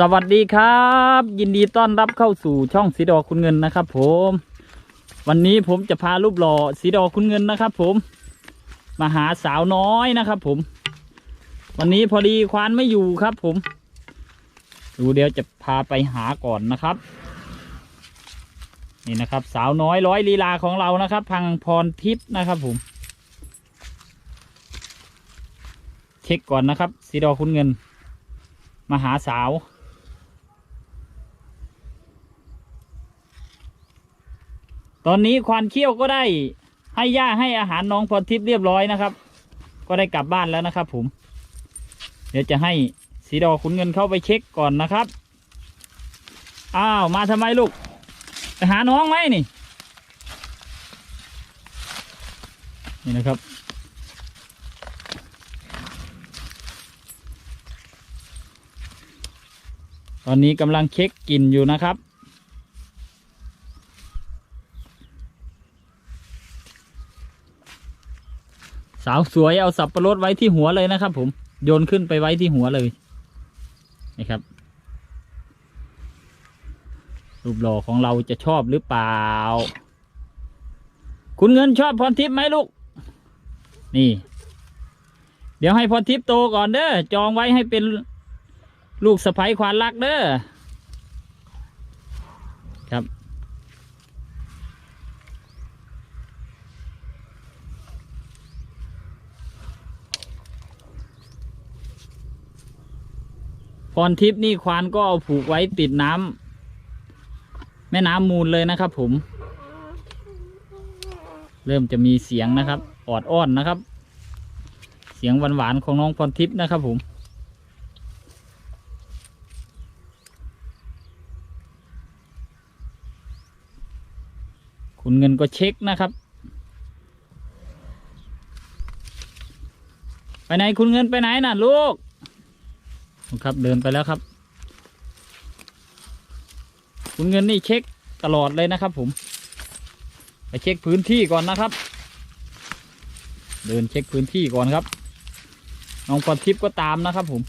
สวัสดีครับ ยินดีต้อนรับเข้าสู่ช่องสีดอคุณเงินนะครับผม วันนี้ผมจะพารูปหล่อสีดอคุณเงินนะครับ ผม มาหาสาวน้อยนะครับ ผม วันนี้พอดีควานไม่อยู่ครับ ผม ดูเดี๋ยวจะพาไปหาก่อนนะครับ นี่นะครับ สาวน้อยร้อยลีลาของเรานะครับ พังพรทิพย์นะครับ ผม เช็คก่อนนะครับสีดอคุณเงินมาหาสาว ตอนนี้ควานเขี้ยวก็ได้ให้ย่าให้อาหารน้องพรทิพย์เรียบร้อยนะครับ ก็ได้กลับบ้านแล้วนะครับ ผม เดี๋ยวจะให้สีดอขุนเงินเข้าไปเช็คก่อนนะครับ อ้าวมาทำไมลูกไปหาน้องไหมนี่ นี่นะครับตอนนี้กำลังเช็คกลิ่นอยู่นะครับ สาวสวยเอาสับปะรดไว้ที่หัวเลยนะครับ ผมโยนขึ้นไปไว้ที่หัวเลยนี่ครับ รูปหล่อของเราจะชอบหรือเปล่า คุณเงินชอบพรทิพย์ไหมลูก นี่ เดี๋ยวให้พรทิพย์โตก่อนเด้อจองไว้ให้เป็นลูกสะพ้ควานรักเด้อครับ พรทิพย์นี่ควานก็เอาผูกไว้ติดน้ำแม่น้ำมูลเลยนะครับ ผม เริ่มจะมีเสียงนะครับ ออดอ้อนนะครับ เสียงหวานๆของน้องพรทิพย์นะครับ ผมคุณเงินก็เช็คนะครับ ไปไหนคุณเงินไปไหนน่ะลูก ครับเดินไปแล้วครับ คุณเงินนี่เช็คตลอดเลยนะครับ ผม ไปเช็คพื้นที่ก่อนนะครับ เดินเช็คพื้นที่ก่อนครับน้องพรทิพย์ก็ตามนะครับ ผม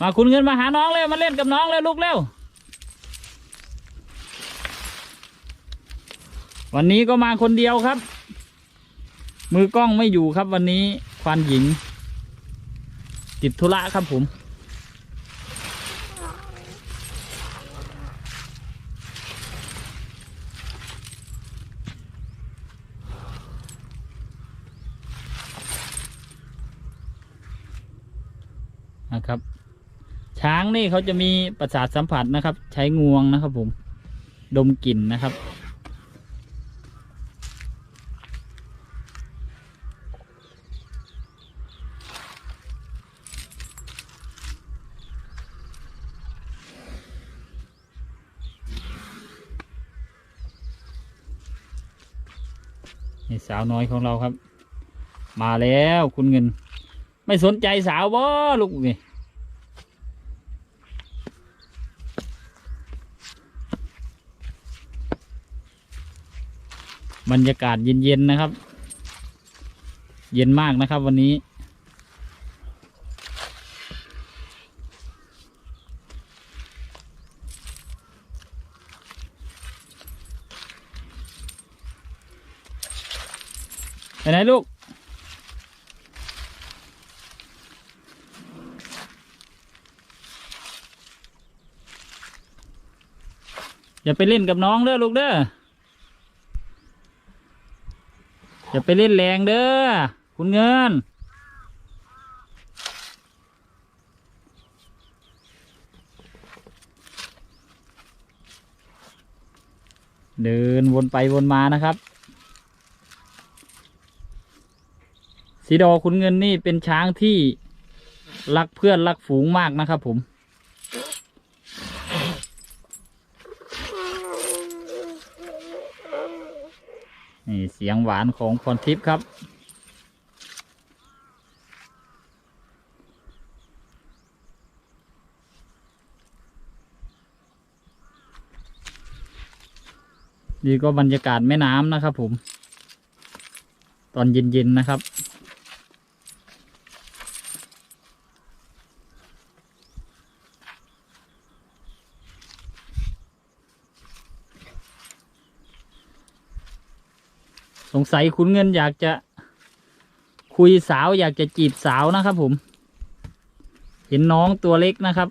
มาคุณเงินมาหาน้องเร็วมาเล่นกับน้องเร็วลูกเร็ว วันนี้ก็มาคนเดียวครับ มือกล้องไม่อยู่ครับวันนี้ควานหญิง ติดธุระครับผม นะครับ ช้างนี่เขาจะมีประสาทสัมผัสนะครับ ใช้งวงนะครับผม ดมกลิ่นนะครับ นี่สาวน้อยของเราครับ มาแล้วคุณเงิน ไม่สนใจสาวบ่ลูกนี่บรรยากาศเย็นๆนะครับ เย็นมากนะครับวันนี้ ไปไหนลูก อย่าไปเล่นกับน้องเด้อลูกเด้อ อย่าไปเล่นแรงเด้อ คุณเงิน เดินวนไปวนมานะครับ สีดอคุณเงินนี่เป็นช้างที่รักเพื่อนรักฝูงมากนะครับผม นี่เสียงหวานของพรทิพย์ครับ นี่ก็บรรยากาศแม่น้ำนะครับผม ตอนเย็นๆนะครับ งสัยคุณเงินอยากจะคุยสาวอยากจะจีบสาวนะครับผม เห็นน้องตัวเล็กนะครับ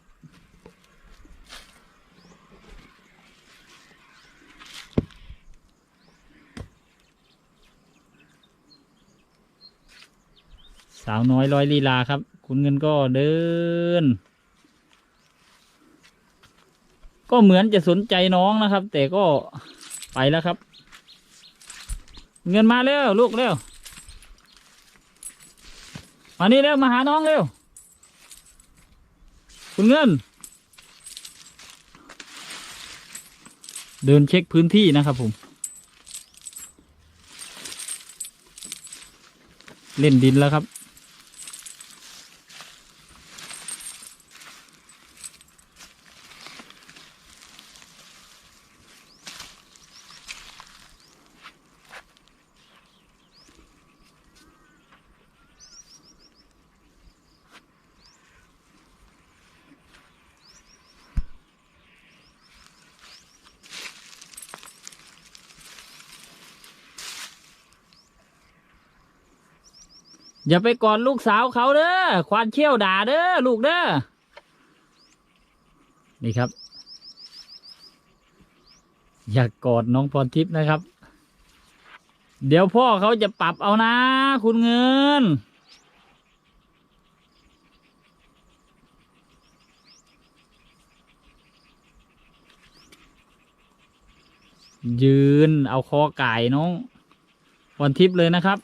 สาวน้อยร้อยลีลาครับ คุณเงินก็เดิน ก็เหมือนจะสนใจน้องนะครับ แต่ก็ไปแล้วครับ เงินมาเร็วลูกเร็วมานี่เร็วมาหาน้องเร็วคุณเงิน เดินเช็คพื้นที่นะครับผม เล่นดินแล้วครับ อย่าไปกอดลูกสาวเขาเด้อ ควานเขี้ยวด่าเด้อลูกเด้อ นี่ครับ อย่ากกอดน้องพรทิพย์นะครับ เดี๋ยวพ่อเขาจะปรับเอานะ คุณเงิน ยืนเอาคอไก่น้องพรทิพย์เลยนะครับ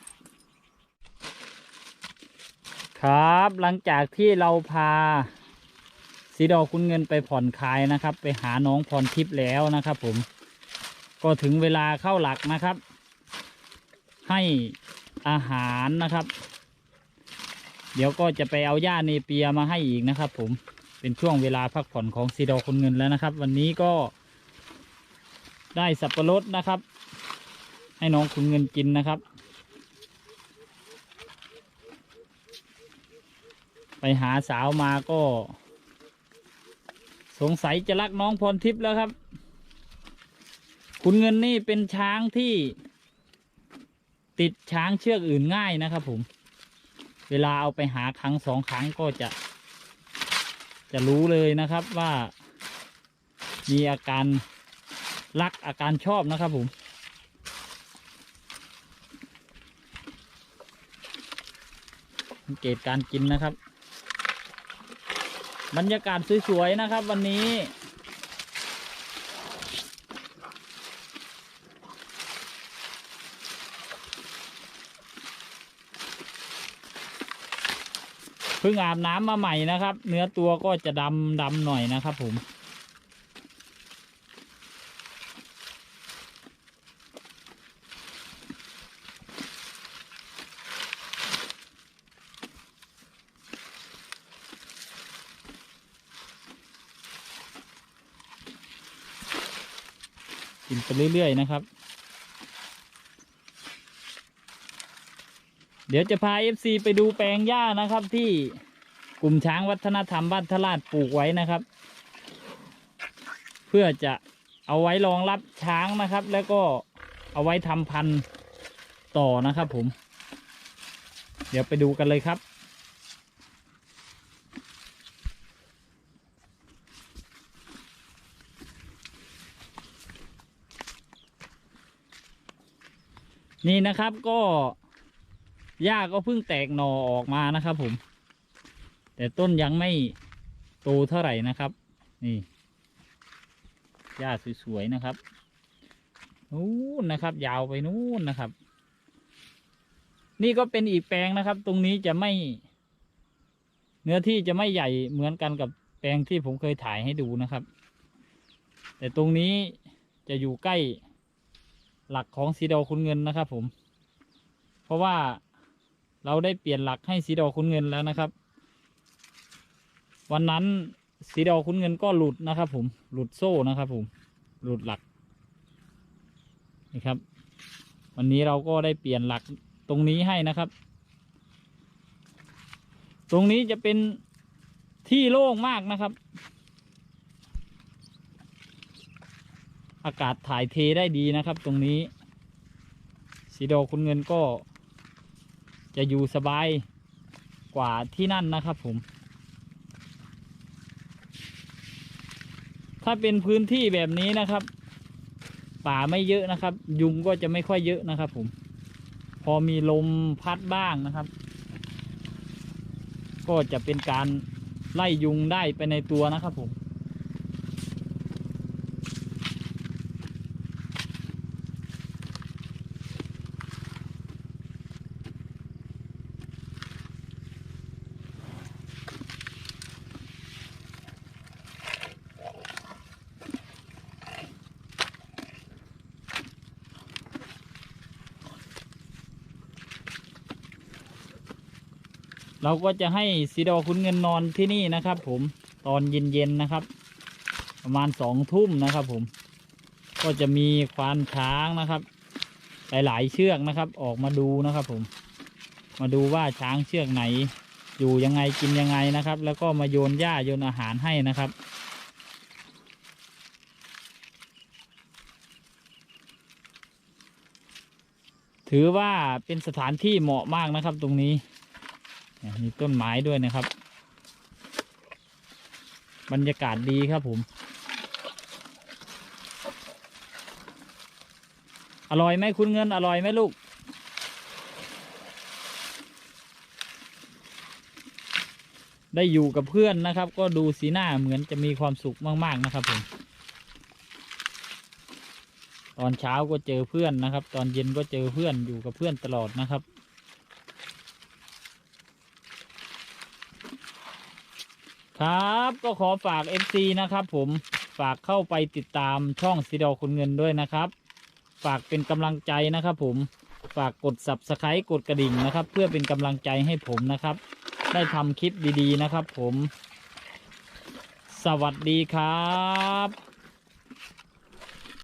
ครับหลังจากที่เราพาสีดอกคุณเงินไปผ่อนคลายนะครับ ไปหาน้องพรทิพย์แล้วนะครับ ผม ก็ถึงเวลาเข้าหลักนะครับ ให้อาหารนะครับ เดี๋ยวก็จะไปเอาหญ้าเนเปียมาให้อีกนะครับ ผมเป็นช่วงเวลาพักผ่อนของสีดอกคุณเงินแล้วนะครับ วันนี้ก็ได้สับปะรดนะครับ ให้น้องคุณเงินกินนะครับ ไปหาสาวมาก็ สงสัยจะรักน้องพรทิพย์แล้วครับ คุณเงินนี่เป็นช้างที่ติดช้างเชือกอื่นง่ายนะครับผม เวลาเอาไปหาครั้งสองครั้งก็จะ จะรู้เลยนะครับว่า มีอาการรักอาการชอบนะครับผมสังเกตการกินนะครับ บรรยากาศสวยๆนะครับวันนี้ เพิ่งอาบน้ำมาใหม่นะครับ เนื้อตัวก็จะดำดำหน่อยนะครับผม กินไปเรื่อย ๆ นะครับ เดี๋ยวจะพา FC ไปดูแปลงหญ้านะครับที่กลุ่มช้างวัฒนธรรมบ้านทลาดปลูกไว้นะครับ เพื่อจะเอาไว้รองรับช้างนะครับ แล้วก็เอาไว้ทำพันธุ์ต่อนะครับผม เดี๋ยวไปดูกันเลยครับ นี่นะครับก็หญ้าก็เพิ่งแตกหน่อออกมานะครับ ผม แต่ต้นยังไม่โตเท่าไหร่นะครับ นี่หญ้าสวยๆนะครับนู้นนะครับ ยาวไปนู้นนะครับ นี่ก็เป็นอีกแปลงนะครับ ตรงนี้จะไม่ เนื้อที่จะไม่ใหญ่เหมือนกันกับแปลงที่ผมเคยถ่ายให้ดูนะครับ แต่ตรงนี้จะอยู่ใกล้ หลักของสีดอคุณเงินนะครับ ผม เพราะว่าเราได้เปลี่ยนหลักให้สีดอคุณเงินแล้วนะครับ วันนั้นสีดอคุณเงินก็หลุดนะครับ ผมหลุดโซ่นะครับ ผมหลุดหลักนี่ครับ วันนี้เราก็ได้เปลี่ยนหลักตรงนี้ให้นะครับ ตรงนี้จะเป็นที่โล่งมากนะครับ อากาศถ่ายเทได้ดีนะครับ ตรงนี้สีดอคุณเงินก็ จะอยู่สบายกว่าที่นั่นนะครับผม ถ้าเป็นพื้นที่แบบนี้นะครับ ป่าไม่เยอะนะครับ ยุงก็จะไม่ค่อยเยอะนะครับผม พอมีลมพัดบ้างนะครับ ก็จะเป็นการไล่ยุงได้ไปในตัวนะครับผม เราก็จะให้สีดอคุณเงินนอนที่นี่นะครับ ผมตอนเย็นๆนะครับ ประมาณสองทุ่มนะครับ ผม ก็จะมีควานช้างนะครับ หลายๆเชือกนะครับ ออกมาดูนะครับ ผม มาดูว่าช้างเชือกไหน อยู่ยังไงกินยังไงนะครับ แล้วก็มาโยนหญ้าโยนอาหารให้นะครับถือว่าเป็นสถานที่เหมาะมากนะครับตรงนี้ มีต้นไม้ด้วยนะครับ บรรยากาศดีครับผม อร่อยไหมคุณเงินอร่อยไหมลูก ได้อยู่กับเพื่อนนะครับ ก็ดูสีหน้าเหมือนจะมีความสุขมาก ๆ นะครับผมตอนเช้าก็เจอเพื่อนนะครับ ตอนเย็นก็เจอเพื่อนอยู่กับเพื่อนตลอดนะครับ ครับก็ขอฝาก FC นะครับผมฝากเข้าไปติดตามช่องสีดอคุณเงินด้วยนะครับ ฝากเป็นกำลังใจนะครับผมฝากกด subscribe กดกระดิ่งนะครับ เพื่อเป็นกำลังใจให้ผมนะครับ ได้ทำคลิปดีๆนะครับผม สวัสดีครับ